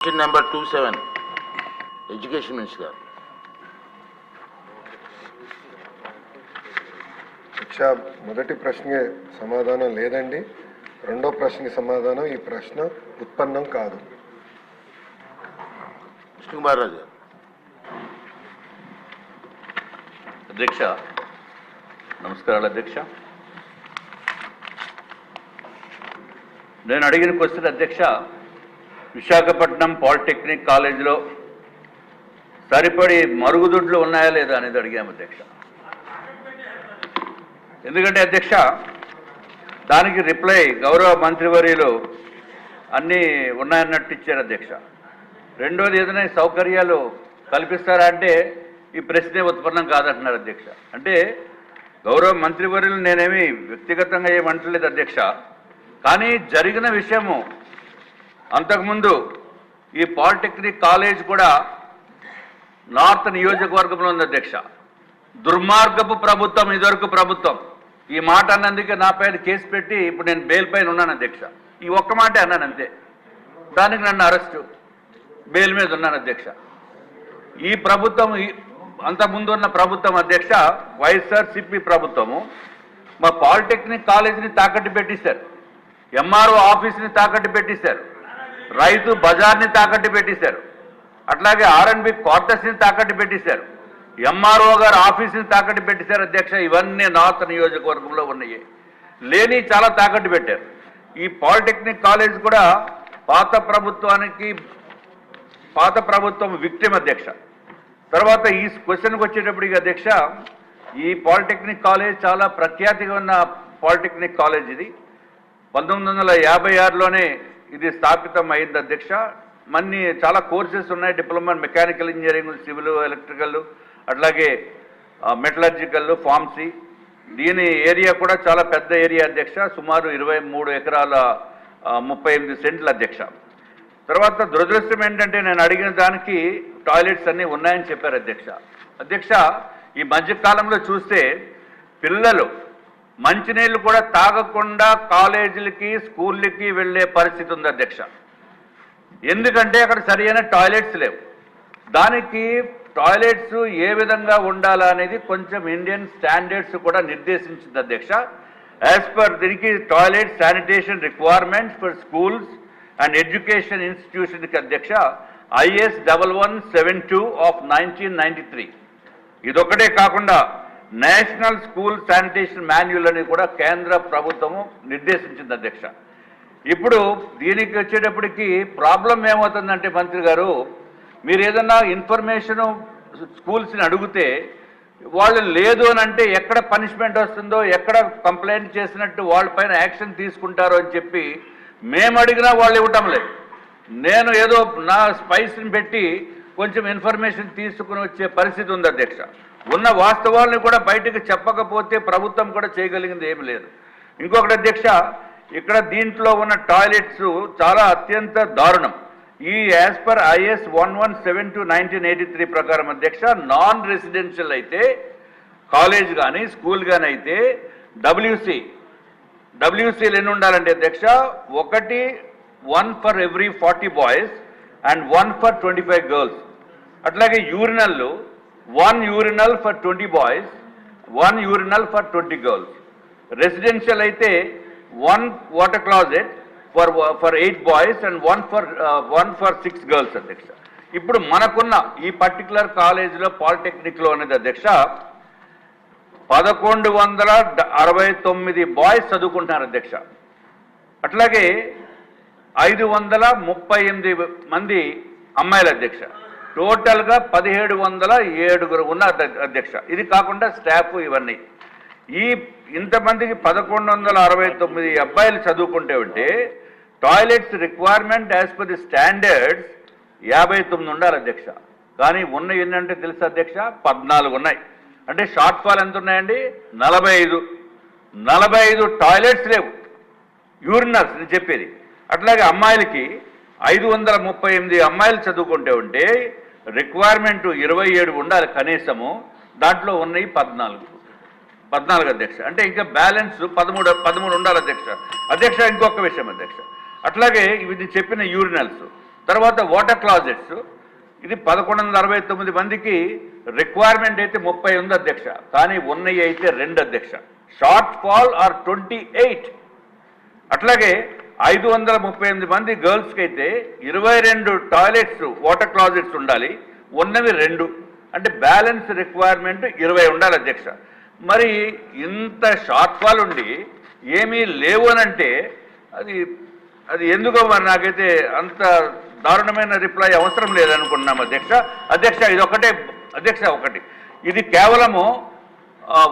Question number two seven, Education Minister. శిక్ష మొదటి ప్రశ్నకి సమాధానం లేదండి రెండో ప్రశ్నకి సమాధానం ఈ ప్రశ్న ఉత్పన్నం కాదు Vishnu Kumar Raja. అధ్యక్ష నమస్కారాలు అధ్యక్ష నేను అడిగిన క్వశ్చన్ అధ్యక్ష విశాఖపట్నం పాలిటెక్నిక్ కాలేజీలో సరిపడి మరుగుదొడ్లు ఉన్నాయా లేదా అనేది అడిగాము అధ్యక్ష. ఎందుకంటే అధ్యక్ష దానికి రిప్లై గౌరవ మంత్రివర్యులు అన్నీ ఉన్నాయన్నట్టు ఇచ్చారు అధ్యక్ష. రెండోది ఏదైనా సౌకర్యాలు కల్పిస్తారా అంటే ఈ ప్రశ్నే ఉత్పన్నం కాదంటున్నారు అధ్యక్ష. అంటే గౌరవ మంత్రివర్యులు నేనేమి వ్యక్తిగతంగా ఏమంటలేదు అధ్యక్ష. కానీ జరిగిన విషయము అంతకుముందు ఈ పాలిటెక్నిక్ కాలేజ్ కూడా నార్త్ నియోజకవర్గంలో ఉంది అధ్యక్ష. దుర్మార్గపు ప్రభుత్వం ఇదివరకు ప్రభుత్వం. ఈ మాట అన్నందుకే నా పైన కేసు పెట్టి ఇప్పుడు నేను బెయిల్ పైన ఉన్నాను అధ్యక్ష. ఈ ఒక్క మాటే అన్నాను అంతే. దానికి నన్ను అరెస్టు. బెయిల్ మీద ఉన్నాను అధ్యక్ష. ఈ ప్రభుత్వం అంతకుముందు ఉన్న ప్రభుత్వం అధ్యక్ష వైఎస్ఆర్సిపి ప్రభుత్వము మా పాలిటెక్నిక్ కాలేజీని తాకట్టు పెట్టిస్తారు. ఎంఆర్ఓ ఆఫీస్ని తాకట్టు పెట్టిస్తారు. రైతు బజార్ని తాకట్టు పెట్టేశారు. అట్లాగే ఆర్ఎన్బి క్వార్టర్స్ని తాకట్టు పెట్టేశారు. ఎంఆర్ఓ గారు ఆఫీస్ని తాకట్టు పెట్టేశారు అధ్యక్ష. ఇవన్నీ నార్త్ నియోజకవర్గంలో ఉన్నాయి. లేని చాలా తాకట్టు పెట్టారు. ఈ పాలిటెక్నిక్ కాలేజ్ కూడా పాత ప్రభుత్వానికి పాత ప్రభుత్వం విక్టిమ్ అధ్యక్ష. తర్వాత ఈ క్వశ్చన్కి వచ్చేటప్పటికి అధ్యక్ష ఈ పాలిటెక్నిక్ కాలేజ్ చాలా ప్రఖ్యాతిగా ఉన్న పాలిటెక్నిక్ కాలేజ్ ఇది. పంతొమ్మిది వందల యాభై ఆరులోనే ఇది స్థాపితం అయింది అధ్యక్ష. మన్ని చాలా కోర్సెస్ ఉన్నాయి diploma mechanical engineering civil electrical అట్లాగే మెటలర్జికల్ ఫార్మసీ. దీని ఏరియా కూడా చాలా పెద్ద ఏరియా అధ్యక్ష సుమారు ఇరవై మూడు ఎకరాల ముప్పై ఎనిమిది సెంట్ల అధ్యక్ష. తర్వాత దురదృష్టం ఏంటంటే నేను అడిగిన దానికి టాయిలెట్స్ అన్నీ ఉన్నాయని చెప్పారు అధ్యక్ష. అధ్యక్ష ఈ మధ్యకాలంలో చూస్తే పిల్లలు మంచినీళ్ళు కూడా తాగకుండా కాలేజీలకి స్కూళ్ళకి వెళ్ళే పరిస్థితి ఉంది అధ్యక్ష. ఎందుకంటే అక్కడ సరైన టాయిలెట్స్ లేవు. దానికి టాయిలెట్స్ ఏ విధంగా ఉండాలా అనేది కొంచెం ఇండియన్ స్టాండర్డ్స్ కూడా నిర్దేశించింది అధ్యక్ష. యాజ్ పర్ దీనికి toilet sanitation requirements for schools and education ఇన్స్టిట్యూషన్కి అధ్యక్ష IS double one seven two of nineteen ninety three ఇదొక్కటే కాకుండా నేషనల్ స్కూల్ శానిటేషన్ మాన్యువల్ అని కూడా కేంద్ర ప్రభుత్వము నిర్దేశించింది అధ్యక్ష. ఇప్పుడు దీనికి వచ్చేటప్పటికి ప్రాబ్లం ఏమవుతుందంటే మంత్రి గారు మీరు ఏదన్నా ఇన్ఫర్మేషను స్కూల్స్ని అడిగితే వాళ్ళు లేదు అని అంటే ఎక్కడ పనిష్మెంట్ వస్తుందో ఎక్కడ కంప్లైంట్ చేసినట్టు వాళ్ళపైన యాక్షన్ తీసుకుంటారో అని చెప్పి మేము అడిగినా వాళ్ళు ఇవ్వటం లేదు. నేను ఏదో నా స్పైస్ని పెట్టి కొంచెం ఇన్ఫర్మేషన్ తీసుకుని వచ్చే పరిస్థితి ఉంది అధ్యక్ష. ఉన్న వాస్తవాలను కూడా బయటకు చెప్పకపోతే ప్రభుత్వం కూడా చేయగలిగింది ఏమి లేదు. ఇంకొకటి అధ్యక్ష ఇక్కడ దీంట్లో ఉన్న టాయిలెట్స్ చాలా అత్యంత దారుణం. ఈ as per IS one one seven two nineteen eighty three ప్రకారం అధ్యక్ష నాన్ రెసిడెన్షియల్ అయితే కాలేజ్ కానీ స్కూల్ కానీ అయితే డబ్ల్యూసి డబ్ల్యూసీలు ఎన్ని ఉండాలంటే అధ్యక్ష? ఒకటి one for every forty boys and one for twenty five girls అట్లాగే యూరినల్లు one urinal for twenty boys one urinal for twenty girls residential అయితే one water closet for for eight boys and one for one for six girls అధ్యక్ష. ఇప్పుడు మనకున్న ఈ particular కాలేజీలో పాలిటెక్నిక్లో అనేది అధ్యక్ష పదకొండు వందల అరవై తొమ్మిది బాయ్స్ చదువుకుంటున్నారు అధ్యక్ష. అట్లాగే ఐదు వందల ముప్పై ఎనిమిది మంది అమ్మాయిల అధ్యక్ష. టోటల్గా పదిహేడు వందల ఏడుగురు ఉన్న అధ్య- అధ్యక్ష. ఇది కాకుండా స్టాఫ్ ఇవన్నీ. ఈ ఇంతమందికి పదకొండు వందల అరవై తొమ్మిది అబ్బాయిలు చదువుకుంటే ఉంటే toilets requirement as per the standards యాభై తొమ్మిది ఉండాలి అధ్యక్ష. కానీ ఉన్న ఎన్నంటే తెలుసా అధ్యక్ష? పద్నాలుగు ఉన్నాయి. అంటే షార్ట్ ఫాల్ ఎంత ఉన్నాయండి? నలభై ఐదు. నలభై ఐదు టాయిలెట్స్ లేవు. యూరినల్స్ నేను చెప్పేది. అట్లాగే అమ్మాయిలకి ఐదు వందల ముప్పై ఎనిమిది అమ్మాయిలు చదువుకుంటే ఉంటే రిక్వైర్మెంట్ ఇరవై ఏడు ఉండాలి కనీసము. దాంట్లో ఉన్నాయి పద్నాలుగు. పద్నాలుగు అధ్యక్ష. అంటే ఇంకా బ్యాలెన్స్ పదమూడు పదమూడు ఉండాలి అధ్యక్ష. అధ్యక్ష ఇంకొక విషయం అధ్యక్ష. అట్లాగే ఇది చెప్పిన యూరినల్స్ తర్వాత వాటర్ క్లాజెట్స్ ఇది పదకొండు వందల అరవై తొమ్మిది మందికి రిక్వైర్మెంట్ అయితే ముప్పై ఉంది అధ్యక్ష. కానీ ఉన్నాయి అయితే రెండు అధ్యక్ష. Shortfall are twenty eight అట్లాగే ఐదు వందల ముప్పై ఎనిమిది మంది గర్ల్స్కి అయితే ఇరవై రెండు టాయిలెట్స్ వాటర్ క్లాజెట్స్ ఉండాలి. ఉన్నవి రెండు. అంటే బ్యాలెన్స్ రిక్వైర్మెంట్ ఇరవై ఉండాలి అధ్యక్ష. మరి ఇంత షార్ట్ ఫాల్ ఉండి ఏమీ లేవు అని అంటే అది అది ఎందుకో మరి నాకైతే అంత దారుణమైన రిప్లై అవసరం లేదనుకున్నాం అధ్యక్ష. అధ్యక్ష ఇది ఒకటే అధ్యక్ష ఒకటి. ఇది కేవలము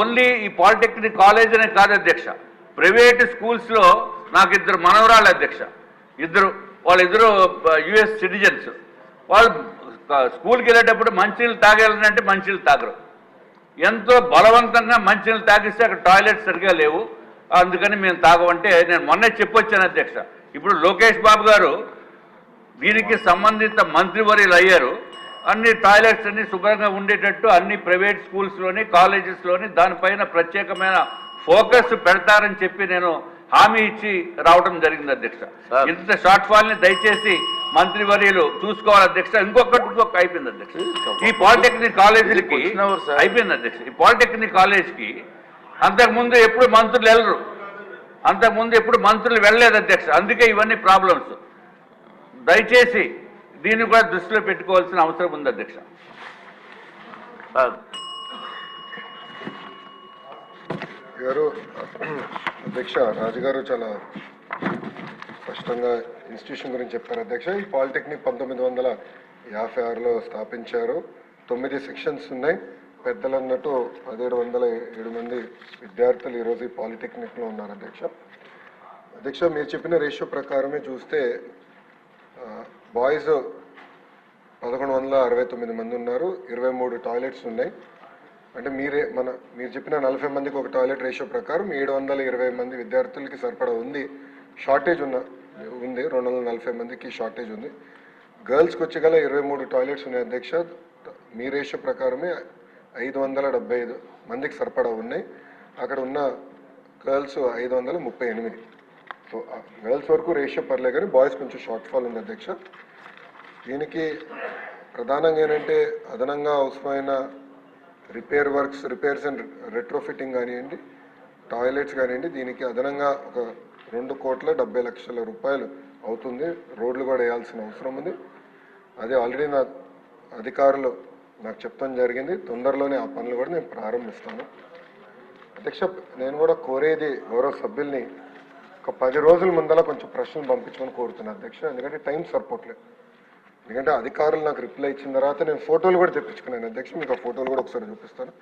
ఓన్లీ ఈ పాలిటెక్నిక్ కాలేజ్ అనే కాదు అధ్యక్ష. ప్రైవేట్ స్కూల్స్లో నాకు ఇద్దరు మనవరాళ్ళ అధ్యక్ష. ఇద్దరు వాళ్ళిద్దరు యుఎస్ సిటిజన్స్. వాళ్ళు స్కూల్కి వెళ్ళేటప్పుడు మంచినీళ్ళు తాగేయాలంటే మంచినీళ్ళు తాగరు. ఎంతో బలవంతంగా మంచినీళ్ళు తాగిస్తే అక్కడ టాయిలెట్స్ సరిగా లేవు. అందుకని మేము తాగమంటే నేను మొన్నే చెప్పొచ్చాను అధ్యక్ష. ఇప్పుడు లోకేష్ బాబు గారు దీనికి సంబంధిత మంత్రివర్యులు అయ్యారు. అన్ని టాయిలెట్స్ అన్ని శుభ్రంగా ఉండేటట్టు అన్ని ప్రైవేట్ స్కూల్స్లోని కాలేజెస్లోని దానిపైన ప్రత్యేకమైన ఫోకస్ పెడతారని చెప్పి నేను హామీ ఇచ్చి రావడం జరిగింది అధ్యక్ష. ఇంత షార్ట్ ఫాల్ని దయచేసి మంత్రివర్యులు చూసుకోవాలి అధ్యక్ష. ఇంకొకటి ఇంకొక అయిపోయింది అధ్యక్ష. ఈ పాలిటెక్నిక్ కాలేజీలకి. అయిపోయింది అధ్యక్ష. ఈ పాలిటెక్నిక్ కాలేజ్కి అంతకుముందు ఎప్పుడు మంత్రులు వెళ్ళరు. అంతకుముందు ఎప్పుడు మంత్రులు వెళ్ళలేదు అధ్యక్ష. అందుకే ఇవన్నీ ప్రాబ్లమ్స్. దయచేసి దీన్ని కూడా దృష్టిలో పెట్టుకోవాల్సిన అవసరం ఉంది అధ్యక్ష. గారు అధ్యక్ష రాజుగారు చాలా స్పష్టంగా ఇన్స్టిట్యూషన్ గురించి చెప్పారు. అధ్యక్ష ఈ పాలిటెక్నిక్ పంతొమ్మిది వందల యాభై ఆరులో స్థాపించారు. తొమ్మిది సెక్షన్స్ ఉన్నాయి. పెద్దలు అన్నట్టు పదిహేడు వందల ఏడు మంది విద్యార్థులు ఈరోజు ఈ పాలిటెక్నిక్లో ఉన్నారు అధ్యక్ష. అధ్యక్ష మీరు చెప్పిన రేషియో ప్రకారమే చూస్తే బాయ్స్ పదకొండు వందల అరవై తొమ్మిది మంది ఉన్నారు. ఇరవై మూడు టాయిలెట్స్ ఉన్నాయి. అంటే మీరే మన మీరు చెప్పిన నలభై మందికి ఒక టాయిలెట్ రేషియో ప్రకారం ఏడు వందల ఇరవై మంది విద్యార్థులకి సరిపడా ఉంది. షార్టేజ్ ఉన్న ఉంది రెండు వందల నలభై మందికి షార్టేజ్ ఉంది. గర్ల్స్కి వచ్చి గల ఇరవై మూడు టాయిలెట్స్ ఉన్నాయి అధ్యక్ష. మీ రేషియో ప్రకారమే ఐదు వందల డెబ్బై ఐదు మందికి సరిపడా ఉన్నాయి. అక్కడ ఉన్న గర్ల్స్ ఐదు వందల ముప్పై ఎనిమిది. సో గర్ల్స్ వరకు రేషియో పర్లే కానీ బాయ్స్ కొంచెం షార్ట్ ఫాల్ ఉంది అధ్యక్ష. దీనికి ప్రధానంగా ఏంటంటే అదనంగా అవసరమైన repair works repairs and retrofitting కానివ్వండి టాయిలెట్స్ కానివ్వండి దీనికి అదనంగా ఒక రెండు కోట్ల డెబ్బై లక్షల రూపాయలు అవుతుంది. రోడ్లు కూడా వేయాల్సిన అవసరం ఉంది. అది ఆల్రెడీ నా అధికారులు నాకు చెప్తాం జరిగింది. తొందరలోనే ఆ పనులు కూడా నేను ప్రారంభిస్తాను. అధ్యక్ష నేను కూడా కోరేది గౌరవ సభ్యుల్ని ఒక పది రోజుల ముందల కొంచెం ప్రశ్నలు పంపించమని కోరుతున్నాను అధ్యక్ష. ఎందుకంటే టైం సరిపోవట్లేదు ఎందుకంటే అధికారులు నాకు రిప్లై ఇచ్చిన తర్వాత నేను ఫోటోలు కూడా తెప్పించుకున్నాను. అధ్యక్ష మీకు ఆ ఫోటోలు కూడా ఒకసారి చూపిస్తాను.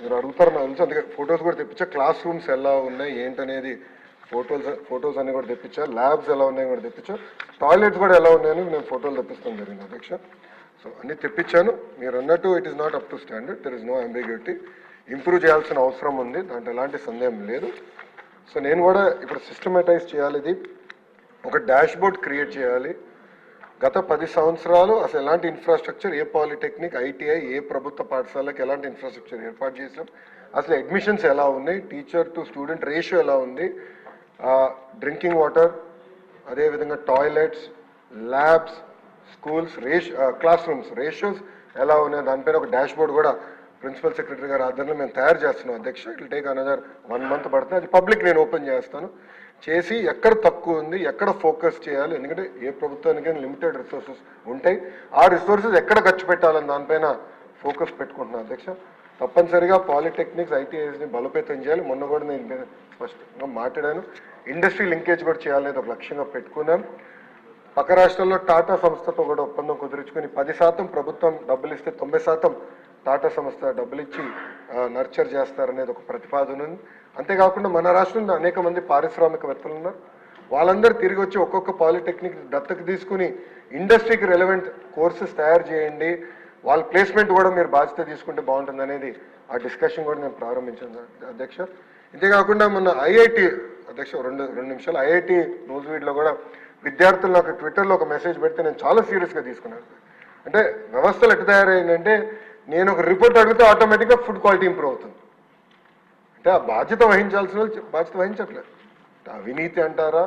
మీరు అడుగుతారు నాకు తెలుసు అందుకే ఫొటోస్ కూడా తెప్పించా. క్లాస్ రూమ్స్ ఎలా ఉన్నాయి ఏంటనేది ఫోటోస్ ఫొటోస్ అన్ని కూడా తెప్పించా. ల్యాబ్స్ ఎలా ఉన్నాయి కూడా తెప్పించా. టాయిలెట్స్ కూడా ఎలా ఉన్నాయని నేను ఫోటోలు తెప్పిస్తాను జరిగింది అధ్యక్ష. సో అన్ని తెప్పించాను. మీరు అన్నట్టు it is not up to standard there is no ambiguity improve చేయాల్సిన అవసరం ఉంది. దాంట్లో ఎలాంటి సందేహం లేదు. సో నేను కూడా ఇప్పుడు సిస్టమేటైజ్ చేయాలి. ఇది ఒక డాష్ బోర్డ్ క్రియేట్ చేయాలి. గత పది సంవత్సరాలు అసలు ఎలాంటి ఇన్ఫ్రాస్ట్రక్చర్ ఏ పాలిటెక్నిక్ ఐటీఐ ఏ ప్రభుత్వ పాఠశాలకు ఎలాంటి ఇన్ఫ్రాస్ట్రక్చర్ ఏర్పాటు చేసాం అసలు అడ్మిషన్స్ ఎలా ఉన్నాయి? టీచర్ టు స్టూడెంట్ రేషియో ఎలా ఉంది? డ్రింకింగ్ వాటర్ అదేవిధంగా toilets labs schools ratio class rooms ratios ఎలా ఉన్నాయి? దానిపైన ఒక డాష్ బోర్డ్ కూడా ప్రిన్సిపల్ సెక్రటరీ గారి ఆధ్వర్యంలో మేము తయారు చేస్తున్నాం. అధ్యక్ష it take another one month పడుతుంది. అది పబ్లిక్ నేను ఓపెన్ చేస్తాను. చేసి ఎక్కడ తక్కువ ఉంది ఎక్కడ ఫోకస్ చేయాలి ఎందుకంటే ఏ ప్రభుత్వానికైనా లిమిటెడ్ రిసోర్సెస్ ఉంటాయి. ఆ రిసోర్సెస్ ఎక్కడ ఖర్చు పెట్టాలని దానిపైన ఫోకస్ పెట్టుకుంటున్నాను అధ్యక్ష. తప్పనిసరిగా పాలిటెక్నిక్స్ ఐటీఐస్ని బలోపేతం చేయాలి. మొన్న కూడా నేను స్పష్టంగా మాట్లాడాను. ఇండస్ట్రీ లింకేజ్ కూడా చేయాలనేది ఒక లక్ష్యంగా పెట్టుకున్నాం. పక్క రాష్ట్రాల్లో టాటా సంస్థతో కూడా ఒప్పందం కుదుర్చుకుని పది శాతం ప్రభుత్వం డబ్బులు ఇస్తే తొంభై శాతం టాటా సంస్థ డబ్బులు ఇచ్చి నర్చర్ చేస్తారనేది ఒక ప్రతిపాదన ఉంది. అంతేకాకుండా మన రాష్ట్రంలో అనేక మంది పారిశ్రామికవేత్తలు ఉన్నారు. వాళ్ళందరూ తిరిగి వచ్చి ఒక్కొక్క పాలిటెక్నిక్ దత్తకు తీసుకుని ఇండస్ట్రీకి రెలవెంట్ కోర్సెస్ తయారు చేయండి. వాళ్ళ ప్లేస్మెంట్ కూడా మీరు బాధ్యత తీసుకుంటే బాగుంటుంది అనేది ఆ డిస్కషన్ కూడా నేను ప్రారంభించాను అధ్యక్ష ఇంతేకాకుండా మొన్న ఐఐటి అధ్యక్ష రెండు రెండు నిమిషాలు ఐఐటి న్యూస్ వీడ్లో కూడా విద్యార్థులు నాకు ట్విట్టర్లో ఒక మెసేజ్ పెడితే నేను చాలా సీరియస్గా తీసుకున్నాను అంటే వ్యవస్థలు ఎట్లా తయారైందంటే నేను ఒక రిపోర్ట్ అడిగితే ఆటోమేటిక్గా ఫుడ్ క్వాలిటీ ఇంప్రూవ్ అవుతుంది. అంటే ఆ బాధ్యత వహించాల్సిన బాధ్యత వహించట్లేదు. అవినీతి అంటారా?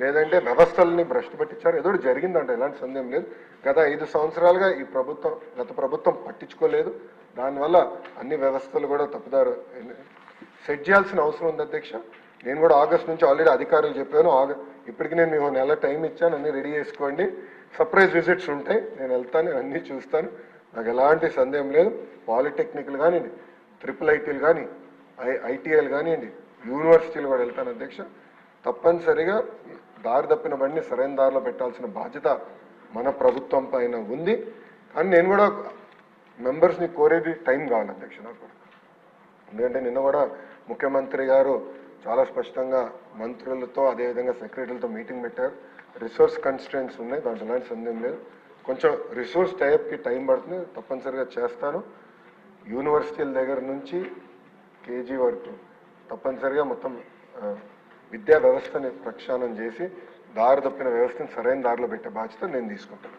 లేదంటే వ్యవస్థల్ని భ్రష్టు పట్టించారు? ఏదో జరిగిందంట ఎలాంటి సందేహం లేదు. గత ఐదు సంవత్సరాలుగా ఈ ప్రభుత్వం గత ప్రభుత్వం పట్టించుకోలేదు. దానివల్ల అన్ని వ్యవస్థలు కూడా తప్పుదారు సెట్ చేయాల్సిన అవసరం ఉంది అధ్యక్ష. నేను కూడా ఆగస్ట్ నుంచి ఆల్రెడీ అధికారులు చెప్పాను ఆగ ఇప్పటికి నేను మీకు నెల టైం ఇచ్చాను అన్నీ రెడీ చేసుకోండి. సర్ప్రైజ్ విజిట్స్ ఉంటాయి. నేను వెళ్తాను నేను అన్నీ చూస్తాను. నాకు ఎలాంటి సందేహం లేదు. పాలిటెక్నిక్లు కానివ్వండి ట్రిపుల్ ఐటీలు కానీ ఐ ఐటీఐలు కానివ్వండి యూనివర్సిటీలు కూడా వెళ్తాను అధ్యక్ష. తప్పనిసరిగా దారి తప్పిన బండిని సరైన దారిలో పెట్టాల్సిన బాధ్యత మన ప్రభుత్వం పైన ఉంది. కానీ నేను కూడా మెంబర్స్ని కోరేది టైం కావాలి అధ్యక్ష నాకు ఎందుకంటే నిన్న కూడా ముఖ్యమంత్రి గారు చాలా స్పష్టంగా మంత్రులతో అదేవిధంగా సెక్రటరీలతో మీటింగ్ పెట్టారు. రిసోర్స్ కన్స్టెంట్స్ ఉన్నాయి దాంట్లో ఎలాంటి సందేహం లేదు. కొంచెం రిసోర్స్ టైప్కి టైం పడుతుంది. తప్పనిసరిగా చేస్తాను. యూనివర్సిటీల దగ్గర నుంచి కేజీ వరకు తప్పనిసరిగా మొత్తం విద్యా వ్యవస్థని ప్రక్షాళన చేసి దారి తప్పిన వ్యవస్థను సరైన దారిలో పెట్టే బాధ్యత నేను తీసుకుంటాను.